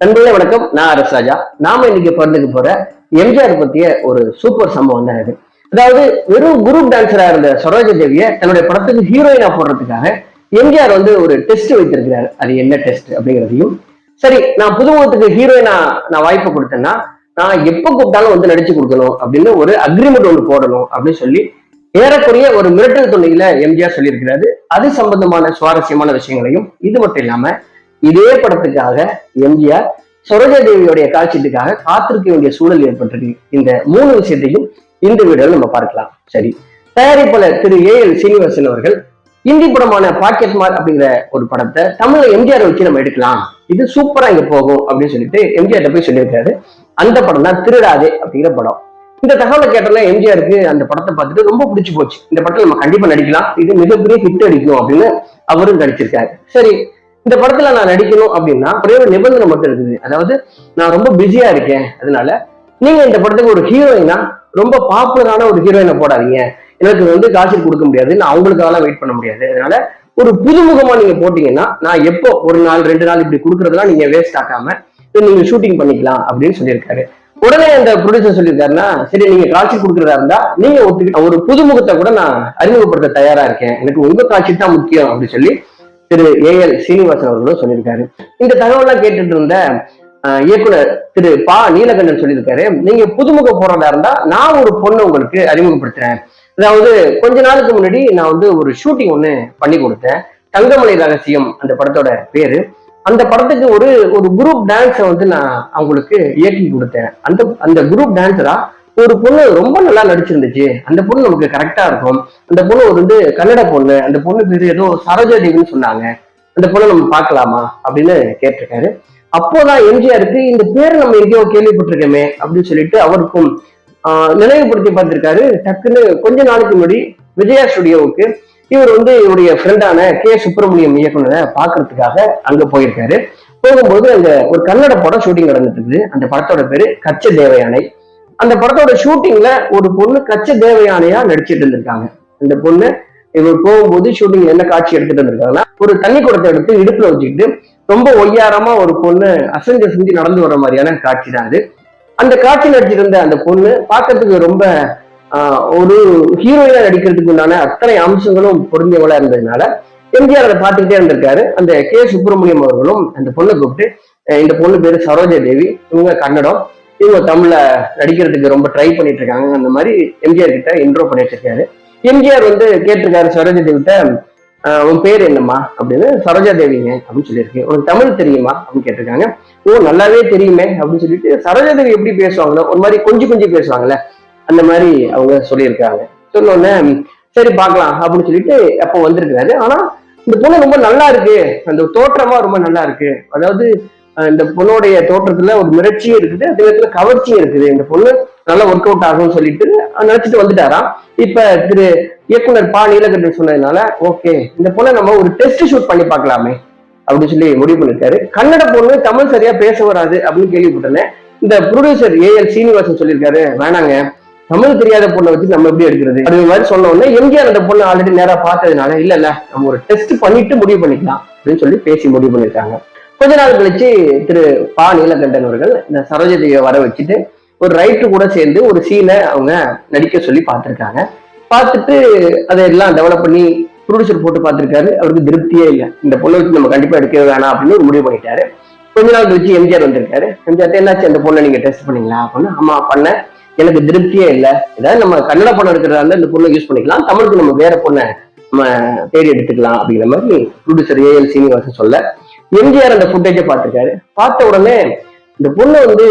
நண்பர்களே வணக்கம். நான் அரசு ராஜா. நாம இன்னைக்கு பிறந்துக்கு போற எம்ஜிஆர் பத்திய ஒரு சூப்பர் சம்பவம் தான் இது அதாவது வெறும் குரூப் டான்சரா இருந்த சரோஜ தேவிய தன்னுடைய படத்துக்கு ஹீரோயினா போடுறதுக்காக எம்ஜிஆர் வந்து ஒரு டெஸ்ட் வைத்திருக்கிறாரு. அது என்ன டெஸ்ட் அப்படிங்கிறதையும். சரி நான் புதுமுகத்துக்கு ஹீரோயினா நான் வாய்ப்பு கொடுத்தேன்னா நான் எப்ப கூப்பிட்டாலும் வந்து நடிச்சு கொடுக்கணும் அப்படின்னு ஒரு அக்ரிமெண்ட் ஒன்று போடணும் அப்படின்னு சொல்லி ஏறக்குறைய ஒரு மிரட்டல் துணையில எம்ஜிஆர் சொல்லியிருக்கிறாரு. அது சம்பந்தமான சுவாரஸ்யமான விஷயங்களையும் இது மட்டும் இல்லாம இதே படத்துக்காக எம்ஜிஆர் சரோஜா தேவியோடைய காட்சியத்துக்காக காத்திருக்க வேண்டிய சூழல் ஏற்பட்டிருக்கு. இந்த மூணு விஷயத்தையும் இந்த வீடியோவில் நம்ம பார்க்கலாம். சரி. தயாரிப்பாளர் திரு ஏ எல் சீனிவாசன் அவர்கள் இந்தி படமான பாக்கெட் மார் அப்படிங்கிற ஒரு படத்தை தமிழ்ல எம்ஜிஆர் வச்சு நம்ம எடுக்கலாம். இது சூப்பரா இங்க போகும் அப்படின்னு சொல்லிட்டு எம்ஜிஆர் போய் சொல்லியிருக்காரு. அந்த படம் தான் திருடாதே அப்படிங்கிற படம். இந்த தகவலை கேட்டாலும் எம்ஜிஆருக்கு அந்த படத்தை பார்த்துட்டு ரொம்ப பிடிச்சு போச்சு. இந்த படத்தை நம்ம கண்டிப்பா நடிக்கலாம். இது மிகப்பெரிய ஹிட் அடிக்கும் அப்படின்னு அவரும் நடிச்சிருக்காரு. சரி. இந்த படத்துல நான் நடிக்கணும் அப்படின்னா ஒரே ஒரு நிபந்தனை மட்டும் இருக்குது. அதாவது நான் ரொம்ப பிஸியா இருக்கேன். அதனால நீங்க இந்த படத்துக்கு ஒரு ஹீரோயினா ரொம்ப பாப்புலரான ஒரு ஹீரோயினை போடாதீங்க. எனக்கு வந்து காசு கொடுக்க முடியாது. நான் அவங்களுக்காக வெயிட் பண்ண முடியாது. அதனால ஒரு புதுமுகமா நீங்க போட்டீங்கன்னா நான் எப்போ ஒரு நாள் ரெண்டு நாள் இப்படி கொடுக்குறதெல்லாம் நீங்க வேஸ்ட் ஆக்காம நீங்க ஷூட்டிங் பண்ணிக்கலாம் அப்படின்னு சொல்லியிருக்காரு. உடனே அந்த ப்ரொடியூசர் சொல்லியிருக்காருன்னா சரி நீங்க காட்சி கொடுக்குறதா இருந்தா நீங்க ஒத்துக்கிட்ட ஒரு புதுமுகத்தை கூட நான் அறிமுகப்படுத்த தயாரா இருக்கேன். எனக்கு உங்க காட்சி தான் முக்கியம் அப்படின்னு சொல்லி திரு ஏ எல் சீனிவாசன் அவர்களும் சொல்லியிருக்காரு. இந்த தகவலாம் கேட்டுட்டு இருந்த இயக்குனர் திரு பா நீலகண்டன் சொல்லியிருக்காரு. நீங்க புதுமுக போறதா இருந்தா நான் ஒரு பொண்ணை உங்களுக்கு அறிமுகப்படுத்துறேன். அதாவது கொஞ்ச நாளுக்கு முன்னாடி நான் வந்து ஒரு ஷூட்டிங் ஒண்ணு பண்ணி கொடுத்தேன். தங்கமலை ரகசியம் அந்த படத்தோட பேரு. அந்த படத்துக்கு ஒரு ஒரு குரூப் டான்ஸை வந்து நான் அவங்களுக்கு இயக்கி கொடுத்தேன். அந்த அந்த குரூப் டான்ஸரா ஒரு பொண்ணு ரொம்ப நல்லா நடிச்சிருந்துச்சு. அந்த பொண்ணு நமக்கு கரெக்டா இருக்கும். அந்த பொண்ணு ஒரு வந்து கன்னட பொண்ணு. அந்த பொண்ணு பேரு ஏதோ சரோஜா தேவின்னு சொன்னாங்க. அந்த பொண்ணு நம்ம பார்க்கலாமா? அப்படின்னு கேட்டிருக்காரு. அப்போதான் எம்ஜிஆருக்கு இந்த பேர் நம்ம எங்கேயோ கேள்விப்பட்டிருக்கோமே அப்படின்னு சொல்லிட்டு அவருக்கும் ஆஹ், நினைவுபடுத்தி பார்த்திருக்காரு. டக்குன்னு கொஞ்ச நாளுக்கு முன்னாடி விஜயா ஸ்டுடியோவுக்கு இவர் வந்து இவருடைய ஃப்ரெண்டான கே. சுப்பிரமணியம் இயக்குனரை பாக்குறதுக்காக அங்க போயிருக்காரு. போகும்போது அங்க ஒரு கன்னட படம் ஷூட்டிங் நடந்துட்டு இருக்குது அந்த படத்தோட பேரு கச்ச தேவயானை. அந்த படத்தோட ஷூட்டிங்ல ஒரு பொண்ணு கச்ச தேவயானையா நடிச்சிட்டு இருந்திருக்காங்க. அந்த பொண்ணு இவர் போகும்போது ஷூட்டிங் என்ன காட்சி எடுத்துட்டு இருந்திருக்காங்கன்னா ஒரு தண்ணி குடத்தை எடுத்து இடுப்புல வச்சுக்கிட்டு ரொம்ப ஒய்யாரமா ஒரு பொண்ணு அசைஞ்சு அசைஞ்சு நடந்து வர மாதிரியான காட்சி தான் அது. அந்த காட்சி நடிச்சிருந்த அந்த பொண்ணு பார்க்கறதுக்கு ரொம்ப ஆஹ், ஒரு ஹீரோயினா நடிக்கிறதுக்கு உண்டான அத்தனை அம்சங்களும் பொருந்தியவளா இருந்ததுனால எம்ஜிஆர் அதை பார்த்துக்கிட்டே இருந்திருக்காரு. அந்த கே. சுப்பிரமணியம் அவர்களும் அந்த பொண்ணை கூப்பிட்டு இந்த பொண்ணு பேரு சரோஜா தேவி இவங்க கன்னடம். இவங்க தமிழ்ல நடிக்கிறதுக்கு ரொம்ப ட்ரை பண்ணிட்டு இருக்காங்க அந்த மாதிரி எம்ஜிஆர் கிட்ட இன்ட்ரோ பண்ணிட்டு இருக்காரு எம்ஜிஆர் வந்து கேட்டிருக்காரு சரோஜா கிட்ட உன் பேர் என்னம்மா? அப்படின்னு சரோஜா தேவிங்க அப்படின்னு சொல்லியிருக்கு. உனக்கு தமிழ் தெரியுமா? அப்படின்னு கேட்டிருக்காங்க. ஓ நல்லாவே தெரியுமே அப்படின்னு சொல்லிட்டு சரோஜா தேவி எப்படி பேசுவாங்களோ ஒரு மாதிரி கொஞ்சம் கொஞ்சம் பேசுவாங்கல்ல அந்த மாதிரி அவங்க சொல்லியிருக்காங்க. சொன்னோடனே சரி பார்க்கலாம் அப்படின்னு சொல்லிட்டு அப்போ வந்திருக்காரு ஆனா இந்த பொண்ணு ரொம்ப நல்லா இருக்கு. அந்த தோற்றமா ரொம்ப நல்லா இருக்கு. அதாவது இந்த பொண்ணுடைய தோற்றத்துல ஒரு மிரட்சியும் இருக்குது அதே நேரத்துல கவர்ச்சியும் இருக்குது. இந்த பொண்ணு நல்லா ஒர்க் அவுட் ஆகும்னு சொல்லிட்டு நினைச்சிட்டு வந்துட்டாராம். இப்ப திரு இயக்குனர் பா நீலகண்டன் சொன்னதுனால ஓகே இந்த பொண்ணை நம்ம ஒரு டெஸ்ட் ஷூட் பண்ணி பார்க்கலாமே அப்படின்னு சொல்லி முடிவு பண்ணிருக்காரு. கன்னட பொண்ணு தமிழ் சரியா பேச வராது அப்படின்னு கேள்விப்பட்டேன். இந்த ப்ரொடியூசர் ஏஎல் சீனிவாசன் சொல்லியிருக்காரு வேணாங்க தமிழ் தெரியாத பொண்ணை வச்சு நம்ம எப்படி எடுக்கிறது? அது மாதிரி சொன்ன உடனே எம்ஜிஆர் அந்த பொண்ணு ஆல்ரெடி நேரா பார்த்ததுனால இல்ல இல்ல நம்ம ஒரு டெஸ்ட் பண்ணிட்டு முடிவு பண்ணிக்கலாம் அப்படின்னு சொல்லி பேசி முடிவு பண்ணிருக்காங்க. கொஞ்ச நாள் கழிச்சு திரு பா நீலகண்டன் அவர்கள் இந்த சரோஜதேவியை வர வச்சுட்டு ஒரு ரைட்டர் கூட சேர்ந்து ஒரு சீனை அவங்க நடிக்க சொல்லி பார்த்திருக்காங்க. பார்த்துட்டு அதையெல்லாம் டெவலப் பண்ணி ப்ரொடியூசர் போட்டு பார்த்திருக்காரு. அவருக்கு திருப்தியே இல்லை. இந்த பொண்ணை வச்சு நம்ம கண்டிப்பா எடுக்க வேணாம் அப்படின்னு ஒரு முடிவு பண்ணிட்டாரு. கொஞ்ச நாள் கழிச்சு எம்ஜிஆர் வந்திருக்காரு. எம்ஜிஆர் என்னாச்சு? அந்த பொண்ணை நீங்க டெஸ்ட் பண்ணீங்களா? அப்படின்னு ஆமா பண்ண எனக்கு திருப்தியே இல்லை. ஏதாவது நம்ம கன்னட பொண்ணு எடுக்கிறதா இந்த பொண்ணை யூஸ் பண்ணிக்கலாம். தமிழுக்கு நம்ம வேற பொண்ணை நம்ம தேடி எடுத்துக்கலாம் அப்படிங்கிற மாதிரி ப்ரொடியூசர் ஏஎல் சீனிவாசன் சொல்ல எம்ஜிஆர் அந்த ஃபுட்டேஜை பார்த்துருக்காரு. பார்த்த உடனே இந்த பொண்ணு வந்து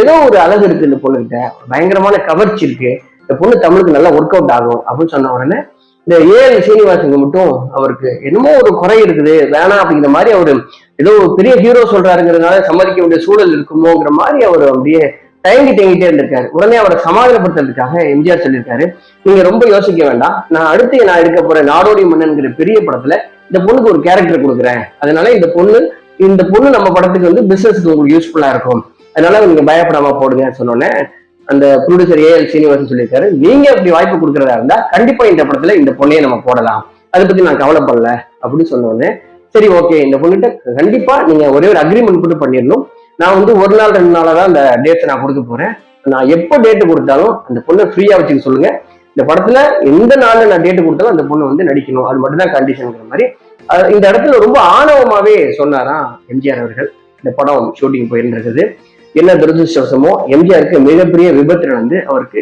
ஏதோ ஒரு அழகு இருக்கு இந்த பொண்ணுகிட்ட. பயங்கரமான கவர்ச்சி இருக்கு. இந்த பொண்ணு தமிழுக்கு நல்லா ஒர்க் அவுட் ஆகும் அப்படின்னு சொன்ன உடனே இந்த ஏஎல் சீனிவாசனுக்கு மட்டும் அவருக்கு என்னமோ ஒரு குறை இருக்குது வேணாம் அப்படிங்கிற மாதிரி அவர் ஏதோ ஒரு பெரிய ஹீரோ சொல்றாருங்கிறதுனால சம்மதிக்க வேண்டிய சூழல் இருக்குமோங்கிற மாதிரி அவர் அப்படியே தயங்கி தயங்கிட்டே இருந்திருக்காரு. உடனே அவரை சமாதானப்படுத்துறதுக்காக எம்ஜிஆர் சொல்லியிருக்காரு. நீங்க ரொம்ப யோசிக்க வேண்டாம். நான் அடுத்து நான் எடுக்க போற நாடோடி மன்னன்கிற பெரிய படத்துல இந்த பொண்ணுக்கு ஒரு கேரக்டர் கொடுக்குறேன். அதனால இந்த பொண்ணு இந்த பொண்ணு நம்ம படத்துக்கு வந்து பிசினஸ்க்கு உங்களுக்கு யூஸ்ஃபுல்லா இருக்கும். அதனால நீங்க பயப்படாம போடுங்க சொன்னோன்னே அந்த ப்ரொடியூசர் ஏஎல் சீனிவாசன் சொல்லியிருக்காரு. நீங்க அப்படி வாய்ப்பு கொடுக்கறதா இருந்தா கண்டிப்பா இந்த படத்துல இந்த பொண்ணையை நம்ம போடலாம். அதை பத்தி நான் கவலைப்படல அப்படின்னு சொன்னோடனே சரி ஓகே இந்த பொண்ணுகிட்ட கண்டிப்பா நீங்க ஒரே ஒரு அக்ரிமெண்ட் போட்டு பண்ணிடணும். நான் வந்து ஒரு நாள் ரெண்டு நாளாக தான் அந்த டேட்டை நான் கொடுக்க போறேன். நான் எப்போ டேட்டு கொடுத்தாலும் அந்த பொண்ணை ஃப்ரீயா வச்சுக்க சொல்லுங்க. இந்த படத்துல எந்த நாள்ல நான் டேட்டு கொடுத்தாலும் அந்த பொண்ணு வந்து நடிக்கணும். அது மட்டும் தான் மாதிரி. இந்த இடத்துல ரொம்ப ஆணவமாவே சொன்னாராம் எம்ஜிஆர் அவர்கள். இந்த படம் ஷூட்டிங் போயிருந்திருக்குது என்ன துரதிருஷ்டவசமோ எம்ஜிஆருக்கு மிகப்பெரிய விபத்துல வந்து அவருக்கு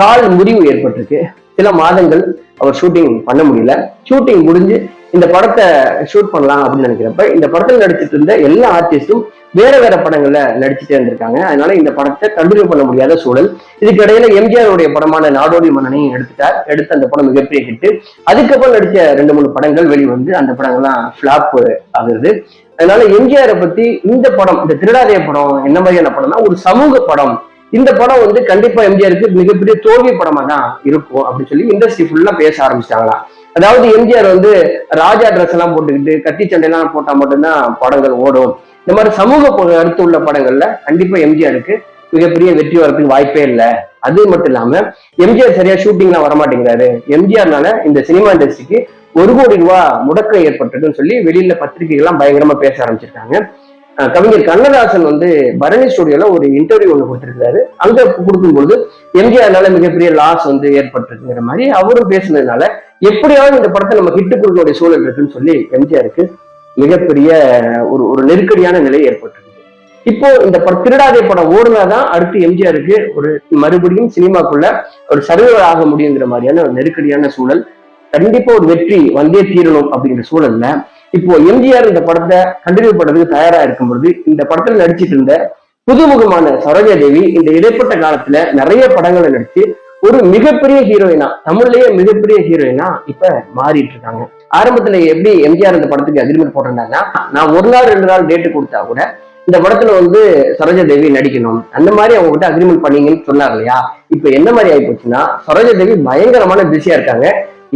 கால் முறிவு ஏற்பட்டிருக்கு. சில மாதங்கள் அவர் ஷூட்டிங் பண்ண முடியல. ஷூட்டிங் முடிஞ்சு இந்த படத்தை ஷூட் பண்ணலாம் அப்படின்னு நினைக்கிறப்ப இந்த படத்தில் நடிச்சிட்டு இருந்த எல்லா ஆர்டிஸ்டும் வேற வேற படங்கள்ல நடிச்சுட்டே இருந்திருக்காங்க. அதனால இந்த படத்தை கண்டினியூ பண்ண முடியாத சூழல். இதுக்கு இடையில எம்ஜிஆருடைய படமான நாடோடி மன்னனையும் எடுத்துட்டார். எடுத்து அந்த படம் மிகப்பெரிய கிட்டு அதுக்கப்புறம் நடிச்ச ரெண்டு மூணு படங்கள் வெளிவந்து அந்த படங்கள்லாம் ஃபிளாப் ஆகுது. அதனால எம்ஜிஆரை பத்தி இந்த படம் இந்த திருடாதே படம் என்ன மாதிரியான படம்னா ஒரு சமூக படம். இந்த படம் வந்து கண்டிப்பா எம்ஜிஆருக்கு மிகப்பெரிய தோல்வி படமா தான் இருக்கும் அப்படின்னு சொல்லி இண்டஸ்ட்ரி ஃபுல்லா பேச ஆரம்பிச்சிட்டாங்களாம் அதாவது எம்ஜிஆர் வந்து ராஜா ட்ரெஸ் எல்லாம் போட்டுக்கிட்டு கத்தி எல்லாம் போட்டா மட்டும்தான் படங்கள் ஓடும். இந்த மாதிரி சமூக அடுத்து கருத்து உள்ள படங்கள்ல கண்டிப்பா எம்ஜிஆருக்கு மிகப்பெரிய வெற்றி வரதுக்கு வாய்ப்பே இல்லை. அது மட்டும் இல்லாம எம்ஜிஆர் சரியா ஷூட்டிங்லாம் வரமாட்டேங்கிறாரு. எம்ஜிஆர்னால இந்த சினிமா இண்டஸ்ட்ரிக்கு ஒரு கோடி ரூபாய் முடக்கம் ஏற்பட்டதுன்னு சொல்லி வெளியில பத்திரிகைகள்லாம் பயங்கரமா பேச ஆரம்பிச்சிருக்காங்க. கவிஞர் கண்ணதாசன் வந்து பரணி ஸ்டுடியோல ஒரு இன்டர்வியூ ஒன்று கொடுத்திருக்காரு அங்க கொடுக்கும்பொழுது எம்ஜிஆர்னால மிகப்பெரிய லாஸ் வந்து ஏற்பட்டிருக்குங்கிற மாதிரி அவரும் பேசுனதுனால எப்படியாவது இந்த படத்தை நம்ம ஹிட் கொடுக்கக்கூடிய சூழல் இருக்குன்னு சொல்லி எம்ஜிஆருக்கு மிகப்பெரிய ஒரு ஒரு நெருக்கடியான நிலை ஏற்பட்டிருக்கு. இப்போ இந்த படம் திருடாதே படம் ஓடுனாதான் அடுத்து எம்ஜிஆருக்கு ஒரு மறுபடியும் சினிமாக்குள்ள ஒரு சர்வர் ஆக முடியுங்கிற மாதிரியான ஒரு நெருக்கடியான சூழல் கண்டிப்பா ஒரு வெற்றி வந்தே தீரணும் அப்படிங்கிற சூழல்ல இப்போ எம்ஜிஆர் இந்த படத்தை கண்டினியூ பண்றதுக்கு தயாரா இருக்கும் பொழுது இந்த படத்துல நடிச்சிட்டு இருந்த புதுமுகமான சரோஜா தேவி இந்த இடைப்பட்ட காலத்துல நிறைய படங்களை நடிச்சு ஒரு மிகப்பெரிய ஹீரோயினா தமிழ்லயே மிகப்பெரிய ஹீரோயினா இப்ப மாறிட்டு இருக்காங்க ஆரம்பத்துல எப்படி எம்ஜிஆர் இந்த படத்துக்கு அக்ரிமெண்ட் போட்டிருந்தாங்கன்னா நான் ஒரு நாள் ரெண்டு நாள் டேட்டு கொடுத்தா கூட இந்த படத்துல வந்து சரோஜாதேவி நடிக்கணும். அந்த மாதிரி அவங்க கிட்ட அக்ரிமெண்ட் பண்ணீங்கன்னு சொன்னார் இல்லையா? இப்ப என்ன மாதிரி ஆகி போச்சுன்னா சரோஜாதேவி பயங்கரமான பிஸியா இருக்காங்க.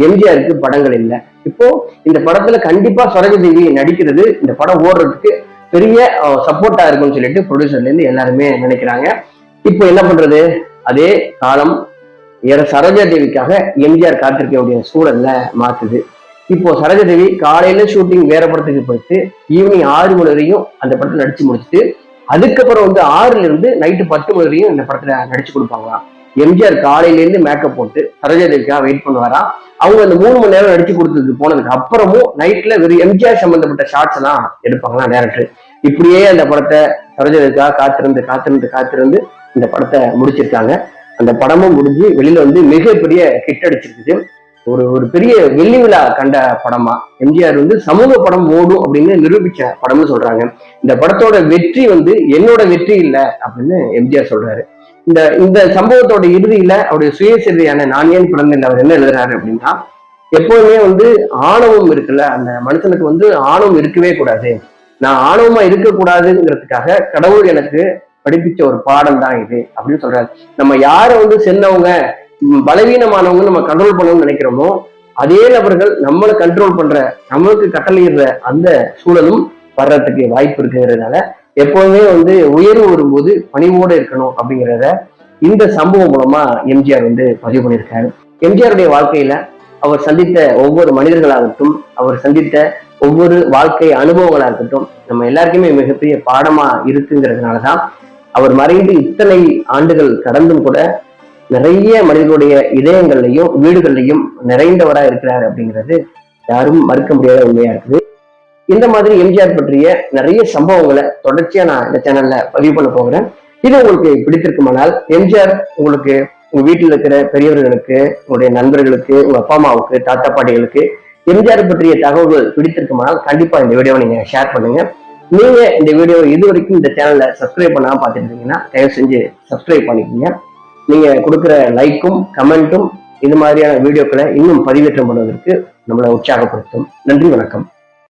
எம்ஜிஆருக்கு படங்கள் இல்லை. இப்போ இந்த படத்துல கண்டிப்பா சரோஜாதேவி நடிக்கிறது இந்த படம் ஓடுறதுக்கு பெரிய சப்போர்ட்டா இருக்கும்னு சொல்லிட்டு ப்ரொடியூசர்ல இருந்து எல்லாருமே நினைக்கிறாங்க. இப்போ என்ன பண்றது? அதே காலம் ஏற சரோஜா தேவிக்காக எம்ஜிஆர் காத்திருக்கக்கூடிய சூழல்ல மாத்துது. இப்போ சரோஜா தேவி காலையில ஷூட்டிங் வேற படத்துக்கு போயிட்டு ஈவினிங் ஆறு மணி வரையும் அந்த படத்துல நடிச்சு முடிச்சுட்டு அதுக்கப்புறம் வந்து ஆறுல இருந்து நைட்டு பத்து மணி வரையும் இந்த படத்துல நடிச்சு கொடுப்பாங்களாம். எம்ஜிஆர் காலையில இருந்து மேக்கப் போட்டு சரோஜா தேவிக்காக வெயிட் பண்ணுவாராம். அவங்க அந்த மூணு மணி நேரம் நடிச்சு கொடுத்ததுக்கு போனதுக்கு அப்புறமும் நைட்ல வெறும் எம்ஜிஆர் சம்பந்தப்பட்ட ஷார்ட்ஸ் எல்லாம் எடுப்பாங்களாம் டேரக்டர் இப்படியே அந்த படத்தை சரோஜா தேவிக்காக காத்திருந்து காத்திருந்து காத்திருந்து இந்த படத்தை முடிச்சிருக்காங்க. அந்த படமும் முடிஞ்சு வெளியில வந்து மிகப்பெரிய ஹிட் அடிச்சிருக்குது. ஒரு ஒரு பெரிய வெள்ளி விழா கண்ட படமா. எம்ஜிஆர் வந்து சமூக படம் ஓடும் அப்படின்னு நிரூபிச்ச படம்னு சொல்றாங்க. இந்த படத்தோட வெற்றி வந்து என்னோட வெற்றி இல்லை அப்படின்னு எம்ஜிஆர் சொல்றாரு. இந்த இந்த சம்பவத்தோட இறுதியில அவருடைய சுயசரிதையான நான் ஏன் பிறந்தேன் அவர் என்ன எழுதுறாரு அப்படின்னா எப்போதுமே வந்து ஆணவம் இருக்குல்ல அந்த மனுஷனுக்கு வந்து ஆணவம் இருக்கவே கூடாது. நான் ஆணவமா இருக்கக்கூடாதுங்கிறதுக்காக கடவுள் எனக்கு படிப்பிச்ச ஒரு பாடம் தான் இது அப்படின்னு சொல்றாரு. நம்ம யாரை வந்து சென்னவங்க பலவீனமானவங்க நம்ம கண்ட்ரோல் பண்ணணும்னு நினைக்கிறோமோ அதே நபர்கள் நம்மளை கண்ட்ரோல் பண்ற நம்மளுக்கு கட்டளையிடுற அந்த சூழலும் வர்றதுக்கு வாய்ப்பு இருக்குங்கிறதுனால எப்போதுமே வந்து உயர்வு வரும்போது பணிவோடு இருக்கணும் அப்படிங்கிறத இந்த சம்பவம் மூலமா எம்ஜிஆர் வந்து பதிவு பண்ணியிருக்காரு. எம்ஜிஆருடைய வாழ்க்கையில அவர் சந்தித்த ஒவ்வொரு மனிதர்களாகட்டும் அவர் சந்தித்த ஒவ்வொரு வாழ்க்கை அனுபவங்களா இருக்கட்டும் நம்ம எல்லாருக்குமே மிகப்பெரிய பாடமா இருக்குங்கிறதுனாலதான் அவர் மறைந்து இத்தனை ஆண்டுகள் கடந்தும் கூட நிறைய மனிதர்களுடைய இதயங்கள்லையும் வீடுகள்லையும் நிறைந்தவரா இருக்கிறார் அப்படிங்கிறது யாரும் மறுக்க முடியாத உண்மையா இருக்குது. இந்த மாதிரி எம்ஜிஆர் பற்றிய நிறைய சம்பவங்களை தொடர்ச்சியா நான் இந்த சேனல்ல பதிவு பண்ண போகிறேன். இது உங்களுக்கு பிடித்திருக்குமானால் எம்ஜிஆர் உங்களுக்கு உங்க வீட்டில் இருக்கிற பெரியவர்களுக்கு உங்களுடைய நண்பர்களுக்கு உங்க அப்பா அம்மாவுக்கு தாத்தா பாட்டிகளுக்கு எம்ஜிஆர் பற்றிய தகவல்கள் பிடித்திருக்குமானால் கண்டிப்பா இந்த வீடியோவை நீங்க ஷேர் பண்ணுங்க. நீங்க இந்த வீடியோ இது வரைக்கும் இந்த சேனலை சப்ஸ்கிரைப் பண்ணாம பார்த்துட்டு இருக்கீங்கன்னா தயவு செஞ்சு சப்ஸ்கிரைப் பண்ணிக்கோங்க. நீங்க கொடுக்குற லைக்கும் கமெண்ட்டும் இது மாதிரியான வீடியோக்களை இன்னும் பதிவேற்றம் பண்ணுவதற்கு நம்மளை உற்சாகப்படுத்தும். நன்றி வணக்கம்.